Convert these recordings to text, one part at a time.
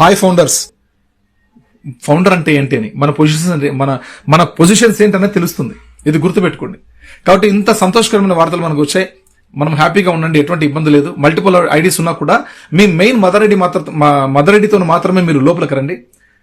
Hi founders founder అంటే ఏంటి అని? మన పొజిషన్స్ అంటే మన మన పొజిషన్స్ ఏంటనేది తెలుస్తుంది. ఇది గుర్తుపెట్టుకోండి. కాబట్టి ఇంత సంతోషకరమైన వార్తలు మనకు వచ్చాయి. మనం హ్యాపీగా ఉండండి ఎటువంటి ఇబ్బంది లేదు. మల్టిపుల్ ఐడీస్ ఉన్నా కూడా మీ మెయిన్ మదర్ ఐడి మాత్రం మదర్ ఐడితో మాత్రమే మీరు లోపలికి రండి.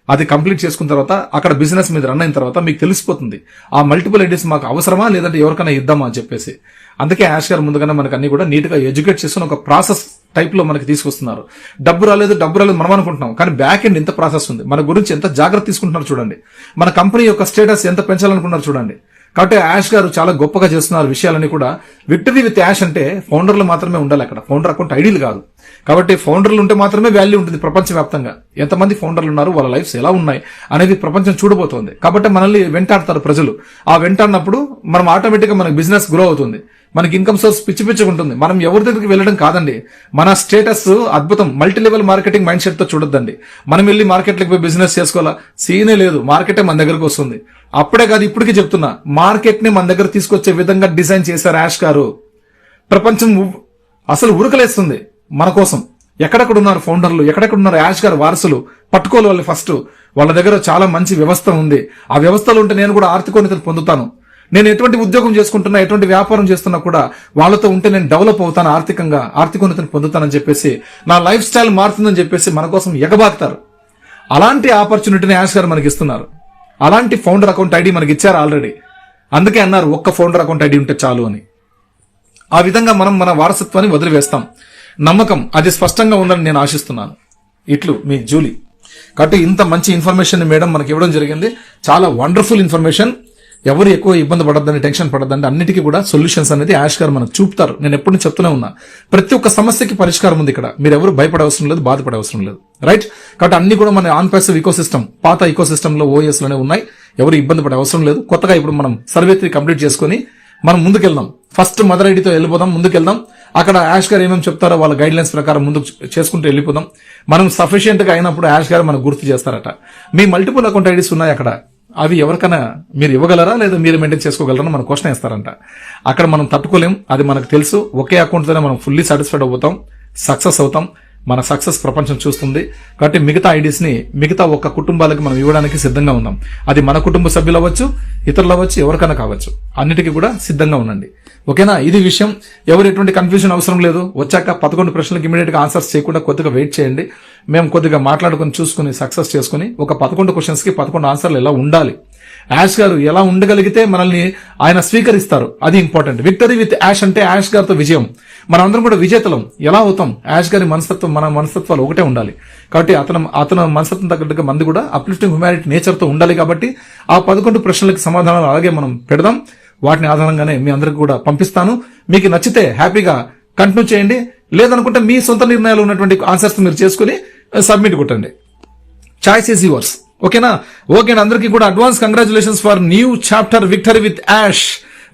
అది కంప్లీట్ చేసుకున్న తర్వాత అక్కడ బిజినెస్ మీద రన్ అయిన తర్వాత మీకు తెలిసిపోతుంది. ఆ మల్టిపుల్ ఐడీస్ మాకు అవసరమా? లేదంటే ఎవరికైనా ఇద్దామా? అని చెప్పేసి. అందుకే యాష్ గారు ముందుగానే మనకు అన్ని కూడా నీట్గా ఎడ్యుకేట్ చేసుకుని ఒక ప్రాసెస్ టైప్లో మనకి తీసుకొస్తున్నారు. డబ్బు రాలేదు డబ్బు రాలేదు మనం అనుకుంటున్నాం. కానీ బ్యాక్ ఎండ్ ఎంత ప్రాసెస్ ఉంది. మన గురించి ఎంత జాగ్రత్త తీసుకుంటున్నారు చూడండి. మన కంపెనీ యొక్క స్టేటస్ ఎంత పెంచాలనుకున్నారు చూడండి. కాబట్టి యాష్ గారు చాలా గొప్పగా చేస్తున్నారు విషయాలని కూడా. విక్టరీ విత్ యాష్ అంటే ఫౌండర్లు మాత్రమే ఉండాలి అక్కడ. ఫౌండర్ అకౌంట్ ఐడీలు కాదు. కాబట్టి ఫౌండర్లు ఉంటే మాత్రమే వాల్యూ ఉంటుంది ప్రపంచవ్యాప్తంగా. ఎంతమంది ఫౌండర్లు ఉన్నారు వాళ్ళ లైఫ్స్ ఎలా ఉన్నాయి అనేది ప్రపంచం చూడబోతోంది. కాబట్టి మనల్ని వెంటాడతారు ప్రజలు. ఆ వెంటాడినప్పుడు మనం ఆటోమేటిక్గా మనకి బిజినెస్ గ్రో అవుతుంది. మనకి ఇన్కమ్ సోర్స్ పిచ్చి పిచ్చిగా ఉంటుంది. మనం ఎవరి దగ్గరికి వెళ్ళడం కాదండి. మన స్టేటస్ అద్భుతం. మల్టీ లెవెల్ మార్కెటింగ్ మైండ్ సెట్తో చూడొద్దండి. మనం వెళ్ళి మార్కెట్లకు పోయి బిజినెస్ చేసుకోవాలా? సీనే లేదు. మార్కెటే మన దగ్గరకు వస్తుంది. అప్పుడే కాదు ఇప్పటికీ చెప్తున్నా. మార్కెట్ని మన దగ్గర తీసుకొచ్చే విధంగా డిజైన్ చేశారు యాష్ గారు. ప్రపంచం అసలు ఉరుకలేస్తుంది మన కోసం. ఎక్కడెక్కడ ఉన్నారు ఫౌండర్లు? ఎక్కడెక్కడ ఉన్నారు యాష్ గారు వారసులు? పట్టుకోవాలి వాళ్ళు ఫస్ట్. వాళ్ళ దగ్గర చాలా మంచి వ్యవస్థ ఉంది. ఆ వ్యవస్థలో ఉంటే నేను కూడా ఆర్థికోన్నతలు పొందుతాను. నేను ఎటువంటి ఉద్యోగం చేసుకుంటున్నా ఎటువంటి వ్యాపారం చేస్తున్నా కూడా వాళ్ళతో ఉంటే నేను డెవలప్ అవుతాను ఆర్థికంగా ఆర్థికోన్నతిని పొందుతానని చెప్పేసి నా లైఫ్ స్టైల్ మారుతుందని చెప్పేసి మన కోసం ఎగబాకుతారు. అలాంటి ఆపర్చునిటీని యాష్ గారు మనకి ఇస్తున్నారు. అలాంటి ఫౌండర్ అకౌంట్ ఐడి మనకి ఇచ్చారు ఆల్రెడీ. అందుకే అన్నారు ఒక్క ఫౌండర్ అకౌంట్ ఐడి ఉంటే చాలు అని. ఆ విధంగా మనం మన వారసత్వాన్ని వదిలివేస్తాం. నమ్మకం అది స్పష్టంగా ఉందని నేను ఆశిస్తున్నాను. ఇట్లు మీ జూలీ. కాబట్టి ఇంత మంచి ఇన్ఫర్మేషన్ మేడం మనకి ఇవ్వడం జరిగింది. చాలా వండర్ఫుల్ ఇన్ఫర్మేషన్. ఎవరు ఎక్కువ ఇబ్బంది పడద్దని టెన్షన్ పడద్దండి అన్నిటికీ కూడా సొల్యూషన్స్ అనేది యాష్ గారు మనకు చూపుతారు. నేను ఎప్పుడు చెప్తూనే ఉన్నా. ప్రతి ఒక్క సమస్యకి పరిష్కారం ఉంది ఇక్కడ. మీరు ఎవరు భయపడే అవసరం లేదు బాధపడే అవసరం లేదు. రైట్ కాబట్టి అన్ని కూడా మన ఆన్ ప్యాసివ్ ఇకోసిస్టమ్ పాత ఈకో సిస్టమ్లో ఓఎస్లోనే ఉన్నాయి. ఎవరు ఇబ్బంది పడే అవసరం లేదు. కొత్తగా ఇప్పుడు మనం సర్వే త్రీ కంప్లీట్ చేసుకొని మనం ముందుకెళ్దాం. ఫస్ట్ మదర్ ఐడితో వెళ్ళిపోదాం ముందుకెళ్దాం. అక్కడ యాష్ గారు ఏమేమి చెప్తారో వాళ్ళ గైడ్ లైన్స్ ప్రకారం ముందుకు చేసుకుంటూ వెళ్ళిపోదాం. మనం సఫిషియెంట్గా అయినప్పుడు యాష్ గారు మనకు గుర్తు చేస్తారట. మీ మల్టిపుల్ అకౌంట్ ఐడీస్ ఉన్నాయి అక్కడ. అవి ఎవరికైనా మీరు ఇవ్వగలరా లేదా మీరు మెయింటైన్ చేసుకోగలరా మన క్వశ్చన్ ఇస్తారంట అక్కడ మనం తట్టుకోలేం. అది మనకు తెలుసు. ఒకే అకౌంట్తోనే మనం ఫుల్లీ సాటిస్ఫైడ్ అవుతాం. సక్సెస్ అవుతాం. మన సక్సెస్ ప్రపంచం చూస్తుంది. కాబట్టి మిగతా ఐడీస్ని మిగతా ఒక్క కుటుంబాలకి మనం ఇవ్వడానికి సిద్ధంగా ఉన్నాం. అది మన కుటుంబ సభ్యులు అవ్వచ్చు ఇతరులు అవ్వచ్చు ఎవరికైనా కావచ్చు. అన్నిటికీ కూడా సిద్ధంగా ఉండండి. ఓకేనా? ఇది విషయం. ఎవరు ఎటువంటి కన్ఫ్యూజన్ అవసరం లేదు. వచ్చాక పదకొండు ప్రశ్నలకు ఇమీడియట్గా ఆన్సర్స్ చేయకుండా కొద్దిగా వెయిట్ చేయండి. మేము కొద్దిగా మాట్లాడుకుని చూసుకుని సక్సెస్ చేసుకుని ఒక పదకొండు క్వశ్చన్స్కి పదకొండు ఆన్సర్లు ఎలా ఉండాలి? యాష్ గారు ఎలా ఉండగలిగితే మనల్ని ఆయన స్వీకరిస్తారు? అది ఇంపార్టెంట్. విక్టరీ విత్ యాష్ అంటే యాష్ గారితో విజయం. మనందరం కూడా విజేతలం. ఎలా అవుతాం? యాష్ గారి మనస్తత్వం మన మనస్తత్వాలు ఒకటే ఉండాలి. కాబట్టి అతను అతను మనస్తత్వం తగ్గట్టుగా మంది కూడా అప్లిఫ్టింగ్ హ్యుమానిటీ నేచర్తో ఉండాలి కాబట్టి ఆ పదకొండు ప్రశ్నలకు సమాధానాలు అలాగే మనం పెడదాం. వాటిని ఆధారంగానే మీ అందరికి కూడా పంపిస్తాను. మీకు నచ్చితే హ్యాపీగా కంటిన్యూ చేయండి. లేదనుకుంటే మీ సొంత నిర్ణయాలు ఉన్నటువంటి ఆన్సర్స్ మీరు చేసుకుని uh, సబ్మిట్ కొట్టండి. చాయిస్ ఈజ్ యువర్స్ ఓకేనా? ఓకే అందరికీ కూడా advance congratulations for new chapter victory with Ash.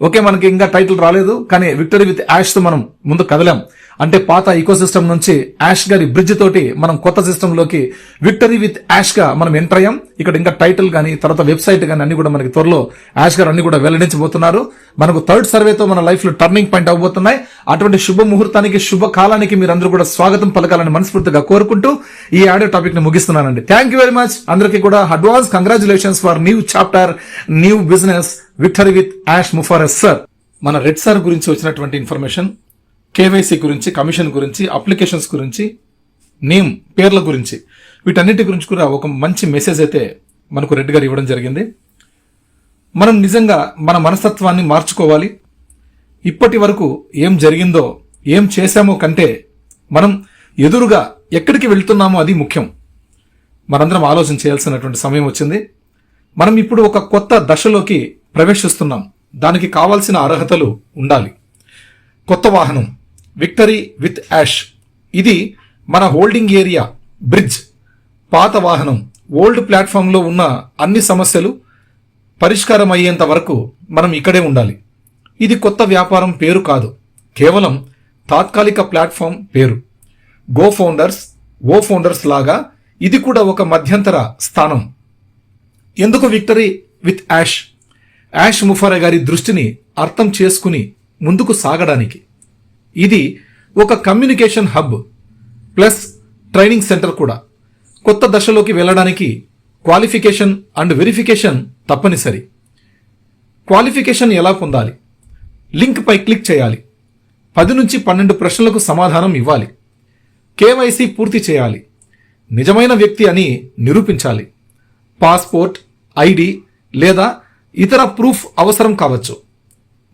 Okay మనకి ఇంకా టైటిల్ రాలేదు కానీ విక్టరీ విత్ యాష్తో మనం ముందు కదలాం. అంటే పాత ఈకో సిస్టమ్ నుంచి యాష్ గారి బ్రిడ్జ్ తోటి మనం కొత్త సిస్టమ్లోకి విక్టరీ విత్ యాష్గా మనం ఎంటర్ అయ్యాం. ఇక్కడ ఇంకా టైటిల్ గానీ తర్వాత వెబ్సైట్ గానీ అన్ని కూడా మనకి త్వరలో యాష్ గారు అన్ని కూడా వెల్లడించబోతున్నారు. మనకు థర్డ్ సర్వేతో మన లైఫ్లో టర్నింగ్ పాయింట్ అవబోతున్నాయి అటువంటి శుభ ముహూర్తానికి శుభ కాలానికి మీరందరూ కూడా స్వాగతం పలకాలని మనస్ఫూర్తిగా కోరుకుంటూ ఈ ఆడియో టాపిక్ని ముగిస్తున్నానండి. థ్యాంక్ యూ వెరీ మచ్ అందరికీ కూడా advance congratulations for new chapter new business victory with Ash Mufareh sir మన రెడ్ సార్ గురించి వచ్చినటువంటి ఇన్ఫర్మేషన్ కేవైసీ గురించి కమిషన్ గురించి అప్లికేషన్స్ గురించి నేమ్ పేర్ల గురించి వీటన్నిటి గురించి కూడా ఒక మంచి మెసేజ్ అయితే మనకు రెడ్డి గారు ఇవ్వడం జరిగింది. మనం నిజంగా మన మనస్తత్వాన్ని మార్చుకోవాలి. ఇప్పటి వరకు ఏం జరిగిందో ఏం చేశామో కంటే మనం ఎదురుగా ఎక్కడికి వెళ్తున్నామో అది ముఖ్యం. మనందరం ఆలోచన చేయాల్సినటువంటి సమయం వచ్చింది. మనం ఇప్పుడు ఒక కొత్త దశలోకి ప్రవేశిస్తున్నాం. దానికి కావాల్సిన అర్హతలు ఉండాలి. కొత్త వాహనం విక్టరీ విత్ యాష్ ఇది మన హోల్డింగ్ ఏరియా బ్రిడ్జ్ పాత వాహనం ఓల్డ్ ప్లాట్ఫామ్లో ఉన్న అన్ని సమస్యలు పరిష్కారం అయ్యేంత వరకు మనం ఇక్కడే ఉండాలి. ఇది కొత్త వ్యాపారం పేరు కాదు. కేవలం తాత్కాలిక ప్లాట్ఫామ్ పేరు. గో ఫౌండర్స్ ఓ ఫౌండర్స్ లాగా ఇది కూడా ఒక మధ్యంతర స్థానం. ఎందుకు victory with Ash Ash Mufareh గారి దృష్టిని అర్థం చేసుకుని ముందుకు సాగడానికి. ఇది ఒక communication hub plus training centre కూడా. కొత్త దశలోకి వెళ్ళడానికి క్వాలిఫికేషన్ అండ్ వెరిఫికేషన్ తప్పనిసరి. క్వాలిఫికేషన్ ఎలా పొందాలి? లింక్పై క్లిక్ చేయాలి. పది నుంచి పన్నెండు ప్రశ్నలకు సమాధానం ఇవ్వాలి. కేవైసీ పూర్తి చేయాలి. నిజమైన వ్యక్తి అని నిరూపించాలి. పాస్పోర్ట్ ఐడి లేదా ఇతర ప్రూఫ్ అవసరం కావచ్చు.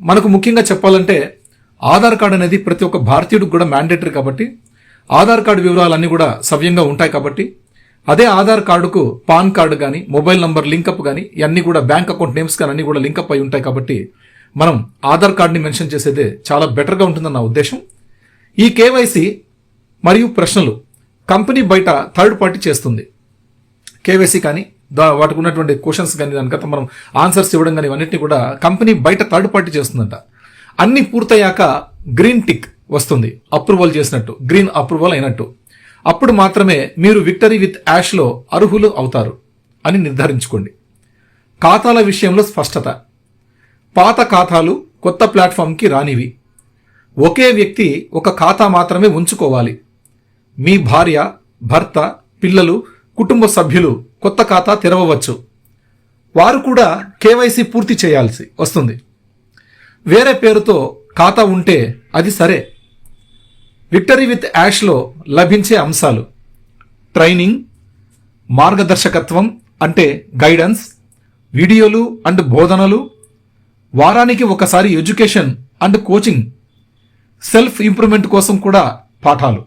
మనకు ముఖ్యంగా చెప్పాలంటే ఆధార్ కార్డ్ అనేది ప్రతి ఒక్క భారతీయుడికి కూడా మ్యాండేటరీ కాబట్టి ఆధార్ కార్డు వివరాలన్నీ కూడా సవ్యంగా ఉంటాయి కాబట్టి అదే ఆధార్ కార్డుకు పాన్ కార్డు కానీ మొబైల్ నంబర్ లింకప్ కానీ ఇవన్నీ కూడా బ్యాంక్ అకౌంట్ నేమ్స్ కానీ అన్ని కూడా లింకప్ అయి ఉంటాయి కాబట్టి మనం ఆధార్ కార్డుని మెన్షన్ చేసేదే చాలా బెటర్గా ఉంటుందన్న నా ఉద్దేశం. ఈ కేవైసీ మరియు ప్రశ్నలు కంపెనీ బయట థర్డ్ పార్టీ చేస్తుంది. కేవైసీ కానీ దా వాటికి ఉన్నటువంటి క్వశ్చన్స్ కానీ దానికంతా మనం ఆన్సర్స్ ఇవ్వడం కానీ ఇవన్నింటినీ కూడా కంపెనీ బయట థర్డ్ పార్టీ చేస్తుందంట. అన్ని పూర్తయ్యాక గ్రీన్ టిక్ వస్తుంది. అప్రూవల్ చేసినట్టు గ్రీన్ అప్రూవల్ అయినట్టు. అప్పుడు మాత్రమే మీరు విక్టరీ విత్ యాష్లో అర్హులు అవుతారు అని నిర్ధారించుకోండి. ఖాతాల విషయంలో స్పష్టత. పాత ఖాతాలు కొత్త ప్లాట్ఫామ్కి రానివి. ఒకే వ్యక్తి ఒక ఖాతా మాత్రమే ఉంచుకోవాలి. మీ భార్య భర్త పిల్లలు కుటుంబ సభ్యులు కొత్త ఖాతా తెరవవచ్చు. వారు కూడా కేవైసీ పూర్తి చేయాల్సి వస్తుంది. వేరే పేరుతో ఖాతా ఉంటే అది సరే. విక్టరీ విత్ యాష్లో లభించే అంశాలు. ట్రైనింగ్ మార్గదర్శకత్వం అంటే గైడెన్స్ వీడియోలు అండ్ బోధనలు వారానికి ఒకసారి education and coaching self improvement కోసం కూడా పాఠాలు.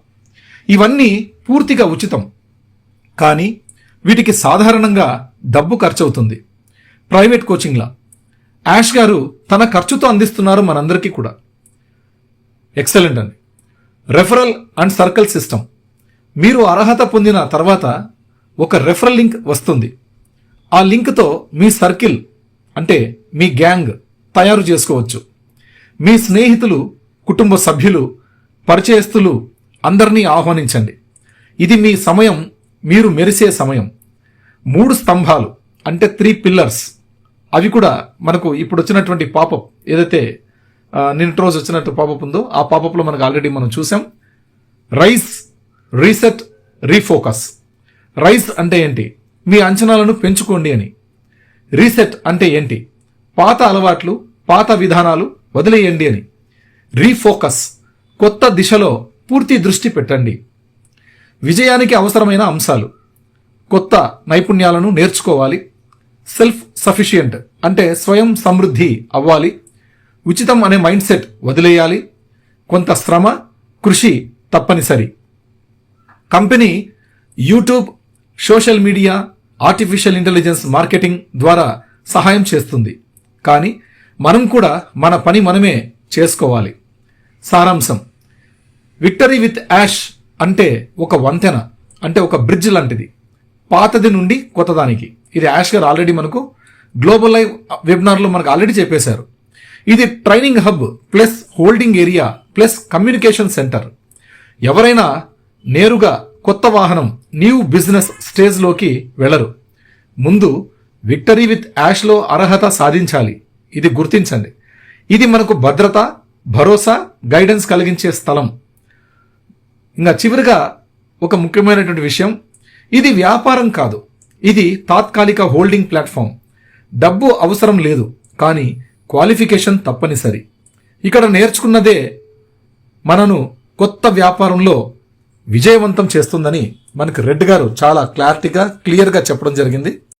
ఇవన్నీ పూర్తిగా ఉచితం. కానీ వీటికి సాధారణంగా డబ్బు ఖర్చవుతుంది. ప్రైవేట్ కోచింగ్లా. యాష్ గారు తన ఖర్చుతో అందిస్తున్నారు మనందరికీ కూడా. ఎక్సలెంట్ అండి. రెఫరల్ అండ్ సర్కిల్ సిస్టమ్ మీరు అర్హత పొందిన తర్వాత ఒక రెఫరల్ లింక్ వస్తుంది. ఆ లింక్తో మీ సర్కిల్ అంటే మీ గ్యాంగ్ తయారు చేసుకోవచ్చు. మీ స్నేహితులు కుటుంబ సభ్యులు పరిచయస్తులు అందరినీ ఆహ్వానించండి. ఇది మీ సమయం మీరు మెరిసే సమయం. మూడు స్తంభాలు అంటే త్రీ పిల్లర్స్ అవి కూడా మనకు ఇప్పుడు వచ్చినటువంటి పాపప్ ఏదైతే నిన్నటి రోజు వచ్చినట్టు పాపప్ ఉందో ఆ పాపప్లో మనకు ఆల్రెడీ మనం చూసాం రైస్ రీసెట్ రీఫోకస్ రైస్ అంటే ఏంటి? మీ అంచనాలను పెంచుకోండి అని. రీసెట్ అంటే ఏంటి? పాత అలవాట్లు పాత విధానాలు వదిలేయండి అని. రీఫోకస్ కొత్త దిశలో పూర్తి దృష్టి పెట్టండి. విజయానికి అవసరమైన అంశాలు. కొత్త నైపుణ్యాలను నేర్చుకోవాలి. సెల్ఫ్ సఫిషియంట్ అంటే స్వయం సమృద్ధి అవ్వాలి. ఉచితం అనే మైండ్ సెట్ వదిలేయాలి. కొంత శ్రమ కృషి తప్పనిసరి. Company YouTube social media artificial intelligence marketing ద్వారా సహాయం చేస్తుంది. కానీ మనం కూడా మన పని మనమే చేసుకోవాలి. సారాంశం. విక్టరీ విత్ యాష్ అంటే ఒక వంతెన అంటే ఒక బ్రిడ్జ్ లాంటిది. పాతది నుండి కొత్తదానికి. ఇది యాష్ గారు ఆల్రెడీ మనకు గ్లోబల్ లైవ్ వెబినార్లో మనకు ఆల్రెడీ చెప్పేశారు. ఇది training hub plus holding area plus communication centre. ఎవరైనా నేరుగా కొత్త వాహనం న్యూ బిజినెస్ స్టేజ్లోకి వెళ్ళరు ముందు విక్టరీ విత్ యాష్లో అర్హత సాధించాలి. ఇది గుర్తించండి. ఇది మనకు భద్రత భరోసా గైడెన్స్ కలిగించే స్థలం. ఇంకా చివరిగా ఒక ముఖ్యమైనటువంటి విషయం ఇది వ్యాపారం కాదు. ఇది తాత్కాలిక హోల్డింగ్ ప్లాట్ఫామ్. డబ్బు అవసరం లేదు కానీ క్వాలిఫికేషన్ తప్పనిసరి. ఇక్కడ నేర్చుకున్నదే మనను కొత్త వ్యాపారంలో విజయవంతం చేస్తుందని మనకు రెడ్ గారు చాలా క్లారిటీగా క్లియర్గా చెప్పడం జరిగింది.